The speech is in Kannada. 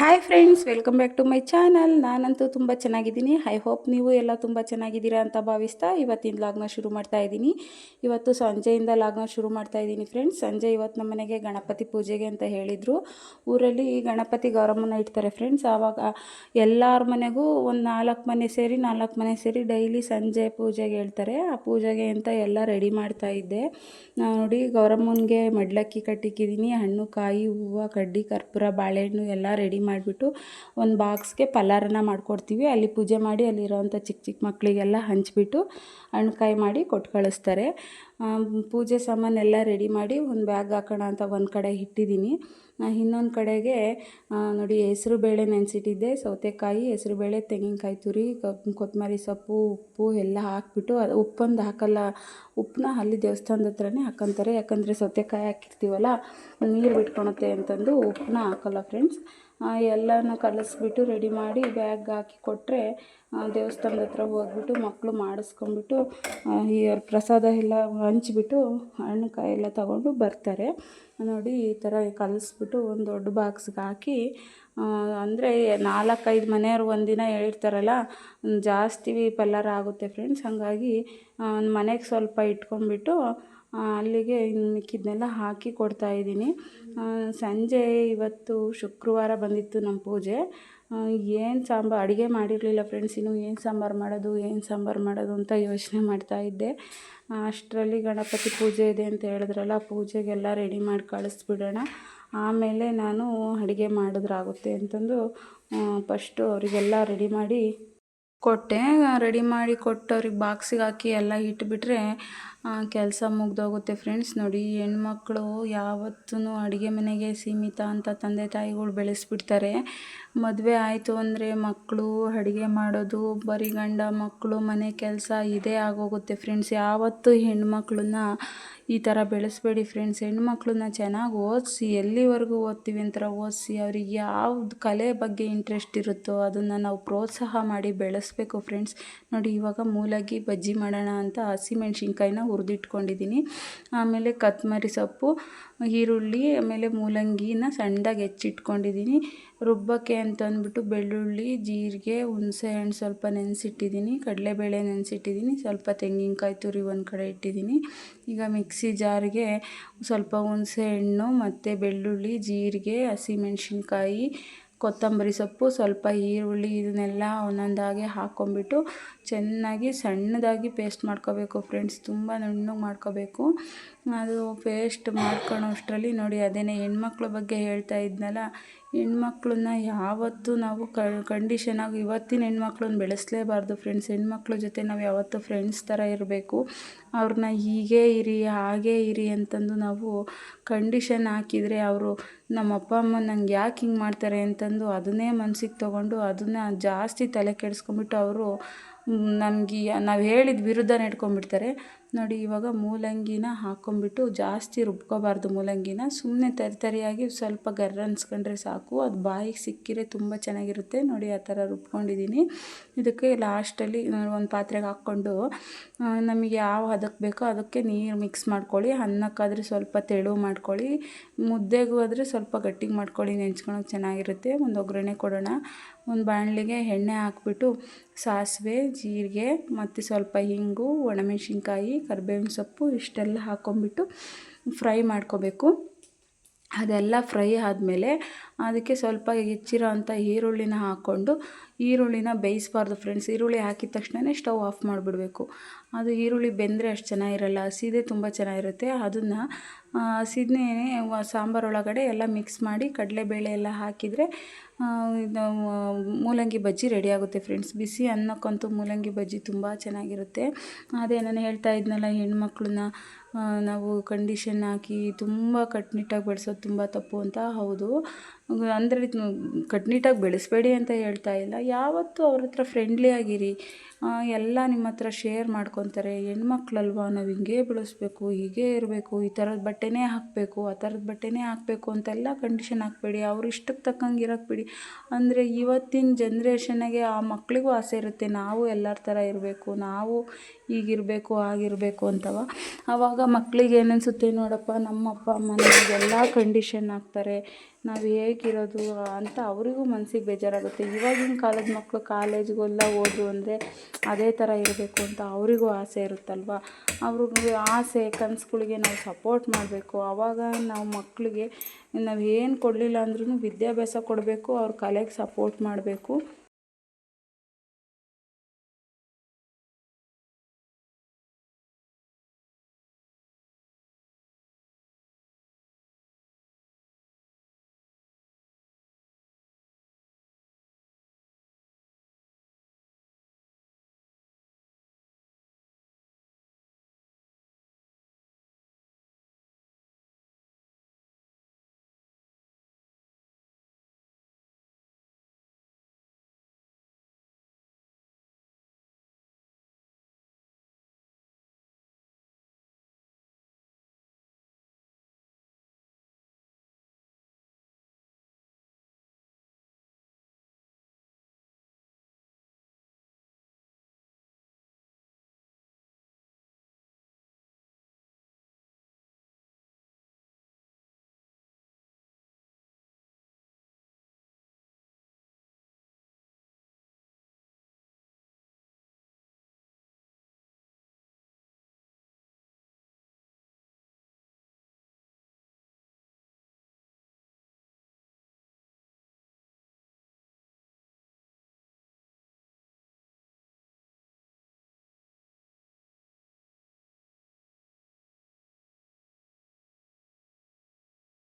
Hi friends welcome back to my channel ನಾನಂತೂ ತುಂಬ ಚೆನ್ನಾಗಿದ್ದೀನಿ. ಐ ಹೋಪ್ ನೀವು ಎಲ್ಲ ತುಂಬ ಚೆನ್ನಾಗಿದ್ದೀರಾ ಅಂತ ಭಾವಿಸ್ತಾ ಇವತ್ತಿನ ಲಾಗ್ನ ಶುರು ಮಾಡ್ತಾ ಇದ್ದೀನಿ. ಇವತ್ತು ಸಂಜೆಯಿಂದ ಲಾಗ್ನ ಶುರು ಮಾಡ್ತಾ ಇದ್ದೀನಿ ಫ್ರೆಂಡ್ಸ್ ಸಂಜೆ ಇವತ್ತು ನಮ್ಮ ಮನೆಗೆ ಗಣಪತಿ ಪೂಜೆಗೆ ಅಂತ ಹೇಳಿದರು. ಊರಲ್ಲಿ ಗಣಪತಿ ಗೌರಮ್ಮನ ಇಡ್ತಾರೆ ಫ್ರೆಂಡ್ಸ್ ಆವಾಗ ಎಲ್ಲರ ಮನೆಗೂ ಒಂದು ನಾಲ್ಕು ಮನೆ ಸೇರಿ ನಾಲ್ಕು ಮನೆ ಸೇರಿ ಡೈಲಿ ಸಂಜೆ ಪೂಜೆಗೆ ಹೇಳ್ತಾರೆ. ಆ ಪೂಜೆಗೆ ಅಂತ ಎಲ್ಲ ರೆಡಿ ಮಾಡ್ತಾ ಇದ್ದೆ. ನೋಡಿ ಗೌರಮ್ಮನಿಗೆ ಮಡ್ಲಕ್ಕಿ ಕಟ್ಟಿಕ್ಕಿದ್ದೀನಿ. ಹಣ್ಣು, ಕಾಯಿ, ಹೂವು, ಕಡ್ಡಿ, ಕರ್ಪೂರ, ಬಾಳೆಹಣ್ಣು ಎಲ್ಲ ರೆಡಿ ಮಾಡಿಬಿಟ್ಟು ಒಂದು ಬಾಕ್ಸ್ಗೆ ಪಲಾರನ ಮಾಡಿಕೊಡ್ತೀವಿ. ಅಲ್ಲಿ ಪೂಜೆ ಮಾಡಿ ಅಲ್ಲಿರೋವಂಥ ಚಿಕ್ಕ ಚಿಕ್ಕ ಮಕ್ಕಳಿಗೆಲ್ಲ ಹಂಚಿಬಿಟ್ಟು ಹಣ್ಣು ಕಾಯಿ ಮಾಡಿ ಕೊಟ್ಟು ಕಳಿಸ್ತಾರೆ. ಪೂಜೆ ಸಾಮಾನೆಲ್ಲ ರೆಡಿ ಮಾಡಿ ಒಂದು ಬ್ಯಾಗ್ ಹಾಕೋಣ ಅಂತ ಒಂದು ಕಡೆ ಇಟ್ಟಿದ್ದೀನಿ. ಇನ್ನೊಂದು ಕಡೆಗೆ ನೋಡಿ ಹೆಸರು ಬೇಳೆ ನೆನೆಸಿಟ್ಟಿದ್ದೆ. ಸೌತೆಕಾಯಿ, ಹೆಸರು ಬೇಳೆ, ತೆಂಗಿನಕಾಯಿ ತುರಿ ಕೊತ್ತಂಬರಿ ಸೊಪ್ಪು, ಉಪ್ಪು ಎಲ್ಲ ಹಾಕ್ಬಿಟ್ಟು ಅದು ಉಪ್ಪೊಂದು ಹಾಕಲ್ಲ ಉಪ್ಪನ್ನ ಅಲ್ಲಿ ದೇವಸ್ಥಾನದ ಹತ್ರನೇ ಹಾಕೊಂತಾರೆ. ಯಾಕಂದರೆ ಸೌತೆಕಾಯಿ ಹಾಕಿರ್ತೀವಲ್ಲ, ನೀರು ಬಿಟ್ಕೊಳತ್ತೆ ಅಂತಂದು ಉಪ್ಪನ್ನ ಹಾಕಲ್ಲ ಫ್ರೆಂಡ್ಸ್ ಎಲ್ಲನೂ ಕಲಸಿಬಿಟ್ಟು ರೆಡಿ ಮಾಡಿ ಬ್ಯಾಗ್ ಹಾಕಿ ಕೊಟ್ಟರೆ ದೇವಸ್ಥಾನದ ಹತ್ರ ಹೋಗ್ಬಿಟ್ಟು ಮಕ್ಕಳು ಮಾಡಿಸ್ಕೊಂಬಿಟ್ಟು ಈ ಪ್ರಸಾದ ಎಲ್ಲ ಹಂಚ್ಬಿಟ್ಟು ಹಣ್ಣು ಕಾಯಿ ಎಲ್ಲ ತಗೊಂಡು ಬರ್ತಾರೆ. ನೋಡಿ ಈ ಥರ ಕಲಿಸ್ಬಿಟ್ಟು ಒಂದು ದೊಡ್ಡ ಬಾಕ್ಸ್ಗೆ ಹಾಕಿ ಅಂದರೆ ನಾಲ್ಕೈದು ಮನೆಯವ್ರು ಒಂದಿನ ಹೇಳಿರ್ತಾರಲ್ಲ, ಜಾಸ್ತಿ ಪಲ್ಲರ ಆಗುತ್ತೆ ಫ್ರೆಂಡ್ಸ್ ಹಾಗಾಗಿ ಮನೆಗೆ ಸ್ವಲ್ಪ ಇಟ್ಕೊಂಡ್ಬಿಟ್ಟು ಅಲ್ಲಿಗೆ ಇನ್ನು ಮಿಕ್ಕಿದ್ನೆಲ್ಲ ಹಾಕಿ ಕೊಡ್ತಾ ಇದ್ದೀನಿ. ಸಂಜೆ ಇವತ್ತು ಶುಕ್ರವಾರ ಬಂದಿತ್ತು ನಮ್ಮ ಪೂಜೆ. ಏನು ಸಾಂಬಾರು ಅಡುಗೆ ಮಾಡಿರಲಿಲ್ಲ ಫ್ರೆಂಡ್ಸ್ ಇನ್ನು ಏನು ಸಾಂಬಾರು ಮಾಡೋದು, ಏನು ಸಾಂಬಾರು ಮಾಡೋದು ಅಂತ ಯೋಚನೆ ಮಾಡ್ತಾ ಇದ್ದೆ. ಅಷ್ಟರಲ್ಲಿ ಗಣಪತಿ ಪೂಜೆ ಇದೆ ಅಂತ ಹೇಳಿದ್ರಲ್ಲ ಪೂಜೆಗೆಲ್ಲ ರೆಡಿ ಮಾಡಿ ಕಳಿಸ್ಬಿಡೋಣ. ಆಮೇಲೆ ನಾನು ಅಡುಗೆ ಮಾಡಿದ್ರಾಗುತ್ತೆ ಅಂತಂದು ಫಸ್ಟು ಅವರಿಗೆಲ್ಲ ರೆಡಿ ಮಾಡಿ ಕೊಟ್ಟೆ. ರೆಡಿ ಮಾಡಿ ಕೊಟ್ಟು ಅವ್ರಿಗೆ ಬಾಕ್ಸಿಗೆ ಹಾಕಿ ಎಲ್ಲ ಇಟ್ಬಿಟ್ರೆ ಕೆಲಸ ಮುಗಿದೋಗುತ್ತೆ ಫ್ರೆಂಡ್ಸ್ ನೋಡಿ, ಹೆಣ್ಮಕ್ಳು ಯಾವತ್ತೂ ಅಡುಗೆ ಮನೆಗೆ ಸೀಮಿತ ಅಂತ ತಂದೆ ತಾಯಿಗಳು ಬೆಳೆಸ್ಬಿಡ್ತಾರೆ. ಮದುವೆ ಆಯಿತು ಅಂದರೆ ಮಕ್ಕಳು ಅಡುಗೆ ಮಾಡೋದು, ಬರೀ ಗಂಡ ಮಕ್ಕಳು ಮನೆ ಕೆಲಸ ಇದೇ ಆಗೋಗುತ್ತೆ ಫ್ರೆಂಡ್ಸ್ ಯಾವತ್ತೂ ಹೆಣ್ಮಕ್ಳನ್ನ ಈ ಥರ ಬೆಳೆಸ್ಬೇಡಿ ಫ್ರೆಂಡ್ಸ್ ಹೆಣ್ಮಕ್ಳನ್ನ ಚೆನ್ನಾಗಿ ಓದಿಸಿ, ಎಲ್ಲಿವರೆಗೂ ಓದ್ತೀವಿ ಅಂತ ಓದಿಸಿ, ಅವ್ರಿಗೆ ಯಾವ್ದು ಕಲೆ ಬಗ್ಗೆ ಇಂಟ್ರೆಸ್ಟ್ ಇರುತ್ತೋ ಅದನ್ನು ನಾವು ಪ್ರೋತ್ಸಾಹ ಮಾಡಿ ಬೆಳೆಸಬೇಕು ಫ್ರೆಂಡ್ಸ್ ನೋಡಿ, ಇವಾಗ ಮೂಲಗಿ ಬಜ್ಜಿ ಮಾಡೋಣ ಅಂತ ಹಸಿಮೆಣ್ಸಿನ್ಕಾಯಿನ ಹುರಿದಿಟ್ಕೊಂಡಿದ್ದೀನಿ. ಆಮೇಲೆ ಕತ್ಮರಿ ಸೊಪ್ಪು, ಈರುಳ್ಳಿ, ಆಮೇಲೆ ಮೂಲಂಗಿನ ಸಣ್ಣದಾಗಿ ಹೆಚ್ಚಿಟ್ಕೊಂಡಿದ್ದೀನಿ. ರುಬ್ಬಕ್ಕೆ ಅಂತ ಅಂದ್ಬಿಟ್ಟು ಬೆಳ್ಳುಳ್ಳಿ, ಜೀರಿಗೆ ಹುಣಸೆಹಣ್ಣು ಸ್ವಲ್ಪ ನೆನೆಸಿಟ್ಟಿದ್ದೀನಿ. ಕಡಲೆಬೇಳೆ ನೆನೆಸಿಟ್ಟಿದ್ದೀನಿ. ಸ್ವಲ್ಪ ತೆಂಗಿನಕಾಯಿ ತುರಿ ಒಂದು ಕಡೆ ಇಟ್ಟಿದ್ದೀನಿ. ಈಗ ಮಿಕ್ಸಿ ಜಾರಿಗೆ ಸ್ವಲ್ಪ ಹುಣಸೆಹಣ್ಣು ಮತ್ತು ಬೆಳ್ಳುಳ್ಳಿ, ಜೀರಿಗೆ, ಹಸಿಮೆಣ್ಸಿನ್ಕಾಯಿ ಕೊತ್ತಂಬರಿ ಸೊಪ್ಪು, ಸ್ವಲ್ಪ ಈರುಳ್ಳಿ ಇದನ್ನೆಲ್ಲ ಒಂದೊಂದಾಗಿ ಹಾಕ್ಕೊಂಬಿಟ್ಟು ಚೆನ್ನಾಗಿ ಸಣ್ಣದಾಗಿ ಪೇಸ್ಟ್ ಮಾಡ್ಕೋಬೇಕು ಫ್ರೆಂಡ್ಸ್ ತುಂಬ ನುಣ್ಣಗೆ ಮಾಡ್ಕೋಬೇಕು. ಅದು ಪೇಸ್ಟ್ ಮಾಡ್ಕೊಳೋ ಅಷ್ಟರಲ್ಲಿ ನೋಡಿ, ಅದೇನೇ ಹೆಣ್ಮಕ್ಳ ಬಗ್ಗೆ ಹೇಳ್ತಾ ಇದ್ನಲ್ಲ, ಹೆಣ್ಮಕ್ಳನ್ನ ಯಾವತ್ತೂ ನಾವು ಕಂಡೀಷನಾಗಿ ಇವತ್ತಿನ ಹೆಣ್ಮಕ್ಳನ್ನ ಬೆಳೆಸಲೇಬಾರ್ದು ಫ್ರೆಂಡ್ಸ್ ಹೆಣ್ಮಕ್ಳ ಜೊತೆ ನಾವು ಯಾವತ್ತೂ ಫ್ರೆಂಡ್ಸ್ ಥರ ಇರಬೇಕು. ಅವ್ರನ್ನ ಹೀಗೇ ಇರಿ, ಹಾಗೇ ಇರಿ ಅಂತಂದು ನಾವು ಕಂಡೀಷನ್ ಹಾಕಿದರೆ ಅವರು ನಮ್ಮ ಅಪ್ಪ ಅಮ್ಮ ನಂಗೆ ಯಾಕೆ ಹಿಂಗೆ ಮಾಡ್ತಾರೆ ಅಂತಂದು ಅದನ್ನೇ ಮನ್ಸಿಗೆ ತೊಗೊಂಡು ಅದನ್ನು ಜಾಸ್ತಿ ತಲೆ ಕೆಡಿಸ್ಕೊಂಬಿಟ್ಟು ಅವರು ನಮ್ಗೆ ನಾವು ಹೇಳಿದ ವಿರುದ್ಧ ನಡ್ಕೊಂಬಿಡ್ತಾರೆ ನೋಡಿ, ಇವಾಗ ಮೂಲಂಗಿನ ಹಾಕ್ಕೊಂಬಿಟ್ಟು ಜಾಸ್ತಿ ರುಬ್ಕೋಬಾರ್ದು ಮೂಲಂಗಿನ. ಸುಮ್ಮನೆ ತರಿತರಿಯಾಗಿ ಸ್ವಲ್ಪ ಗರ್ರ ಅನ್ಸ್ಕೊಂಡ್ರೆ ಸಾಕು. ಅದು ಬಾಯಿಗೆ ಸಿಕ್ಕಿರೆ ತುಂಬ ಚೆನ್ನಾಗಿರುತ್ತೆ. ನೋಡಿ, ಆ ಥರ ರುಬ್ಕೊಂಡಿದ್ದೀನಿ ಇದಕ್ಕೆ ಲಾಸ್ಟಲ್ಲಿ ಒಂದು ಪಾತ್ರೆಗೆ ಹಾಕ್ಕೊಂಡು ನಮಗೆ ಯಾವ ಹದಕ್ಕೆ ಬೇಕೋ ಅದಕ್ಕೆ ನೀರು ಮಿಕ್ಸ್ ಮಾಡ್ಕೊಳ್ಳಿ. ಅನ್ನಕ್ಕಾದರೆ ಸ್ವಲ್ಪ ತೆಳು ಮಾಡ್ಕೊಳ್ಳಿ. ಮುದ್ದೆಗೂ ಆದರೆ ಸ್ವಲ್ಪ ಗಟ್ಟಿಗೆ ಮಾಡ್ಕೊಳ್ಳಿ. ನೆಂಚ್ಕೊಳಕ್ಕೆ ಚೆನ್ನಾಗಿರುತ್ತೆ. ಒಂದು ಒಗ್ಗರಣೆ ಕೊಡೋಣ. ಒಂದು ಬಾಣಲಿಗೆ ಎಣ್ಣೆ ಹಾಕ್ಬಿಟ್ಟು ಸಾಸಿವೆ, ಜೀರಿಗೆ ಮತ್ತು ಸ್ವಲ್ಪ ಹಿಂಗು, ಒಣಮೆಣ್ಸಿನ್ಕಾಯಿ, ಕರ್ಬೇವಿನ ಸೊಪ್ಪು ಇಷ್ಟೆಲ್ಲ ಹಾಕ್ಕೊಂಬಿಟ್ಟು ಫ್ರೈ ಮಾಡ್ಕೋಬೇಕು. ಅದೆಲ್ಲ ಫ್ರೈ ಆದಮೇಲೆ ಅದಕ್ಕೆ ಸ್ವಲ್ಪ ಹೆಚ್ಚಿರೋ ಅಂಥ ಈರುಳ್ಳಿನ ಹಾಕ್ಕೊಂಡು ಈರುಳ್ಳಿನ ಬೇಯಿಸ್ಬಾರ್ದು ಫ್ರೆಂಡ್ಸ್ ಈರುಳ್ಳಿ ಹಾಕಿದ ತಕ್ಷಣವೇ ಸ್ಟವ್ ಆಫ್ ಮಾಡಿಬಿಡ್ಬೇಕು. ಅದು ಈರುಳ್ಳಿ ಬೆಂದರೆ ಅಷ್ಟು ಚೆನ್ನಾಗಿರಲ್ಲ, ಹಸಿದೇ ತುಂಬ ಚೆನ್ನಾಗಿರುತ್ತೆ. ಅದನ್ನು ಹಸಿದನ್ನೇ ಸಾಂಬಾರು ಒಳಗಡೆ ಎಲ್ಲ ಮಿಕ್ಸ್ ಮಾಡಿ ಕಡಲೆಬೇಳೆ ಎಲ್ಲ ಹಾಕಿದರೆ ಮೂಲಂಗಿ ಬಜ್ಜಿ ರೆಡಿಯಾಗುತ್ತೆ ಫ್ರೆಂಡ್ಸ್ ಬಿಸಿ ಅನ್ನಕ್ಕಂತೂ ಮೂಲಂಗಿ ಬಜ್ಜಿ ತುಂಬ ಚೆನ್ನಾಗಿರುತ್ತೆ. ಅದೇ ನಾನು ಹೇಳ್ತಾ ಇದ್ನಲ್ಲ, ಹೆಣ್ಮಕ್ಳನ್ನ ನಾವು ಕಂಡೀಷನ್ ಹಾಕಿ ತುಂಬ ಕಟ್ಟುನಿಟ್ಟಾಗಿ ಬೆಳೆಸೋದು ತುಂಬ ತಪ್ಪು ಅಂತ. ಹೌದು. ಅಂದರೆ ಕಟ್ಟುನಿಟ್ಟಾಗಿ ಬೆಳೆಸಬೇಡಿ ಅಂತ ಹೇಳ್ತಾ ಇಲ್ಲ. ಯಾವತ್ತೂ ಅವ್ರ ಹತ್ರ ಫ್ರೆಂಡ್ಲಿ ಆಗಿರಿ. ಎಲ್ಲ ನಿಮ್ಮ ಹತ್ರ ಶೇರ್ ಮಾಡ್ಕೊತಾರೆ. ಹೆಣ್ಮಕ್ಳಲ್ವಾ? ನಾವು ಹಿಂಗೆ ಬೆಳೆಸ್ಬೇಕು, ಹೀಗೆ ಇರಬೇಕು, ಈ ಥರದ ಬಟ್ಟೆನೇ ಹಾಕಬೇಕು, ಆ ಥರದ ಬಟ್ಟೆನೇ ಹಾಕಬೇಕು ಅಂತೆಲ್ಲ ಕಂಡೀಷನ್ ಹಾಕ್ಬೇಡಿ. ಅವ್ರ ಇಷ್ಟಕ್ಕೆ ತಕ್ಕಂಗೆ ಇರೋಕ್ಕೆ ಬಿಡಿ. ಅಂದರೆ ಇವತ್ತಿನ ಜನ್ರೇಷನ್ಗೆ ಆ ಮಕ್ಕಳಿಗೂ ಆಸೆ ಇರುತ್ತೆ, ನಾವು ಎಲ್ಲರ ಥರ ಇರಬೇಕು, ನಾವು ಹೀಗಿರಬೇಕು ಆಗಿರಬೇಕು ಅಂತವ. ಆವಾಗ ಮಕ್ಕಳಿಗೆ ಏನನ್ಸುತ್ತೆ ನೋಡಪ್ಪ, ನಮ್ಮ ಅಪ್ಪ, ಅಮ್ಮ ನಮಗೆಲ್ಲ ಕಂಡೀಷನ್ ಹಾಕ್ತಾರೆ. ನಾವು ಹೇಗಿರೋದು ಅಂತ ಅವರಿಗೂ ಮನಸ್ಸಿಗೆ ಬೇಜಾರಾಗುತ್ತೆ. ಇವಾಗಿನ ಕಾಲದ ಮಕ್ಕಳು ಕಾಲೇಜ್ಗೆಲ್ಲ ಹೋದ್ರು ಅಂದರೆ ಅದೇ ಥರ ಇರಬೇಕು ಅಂತ ಅವರಿಗೂ ಆಸೆ ಇರುತ್ತಲ್ವ? ಅವ್ರಿಗೆ ಆಸೆ, ಕನಸುಗಳಿಗೆ ನಾವು ಸಪೋರ್ಟ್ ಮಾಡಬೇಕು. ಆವಾಗ ನಾವು ಮಕ್ಕಳಿಗೆ ನಾವು ಏನು ಕೊಡಲಿಲ್ಲ ಅಂದ್ರೂ ವಿದ್ಯಾಭ್ಯಾಸ ಕೊಡಬೇಕು, ಅವ್ರ ಕಲೆಗೆ ಸಪೋರ್ಟ್ ಮಾಡಬೇಕು.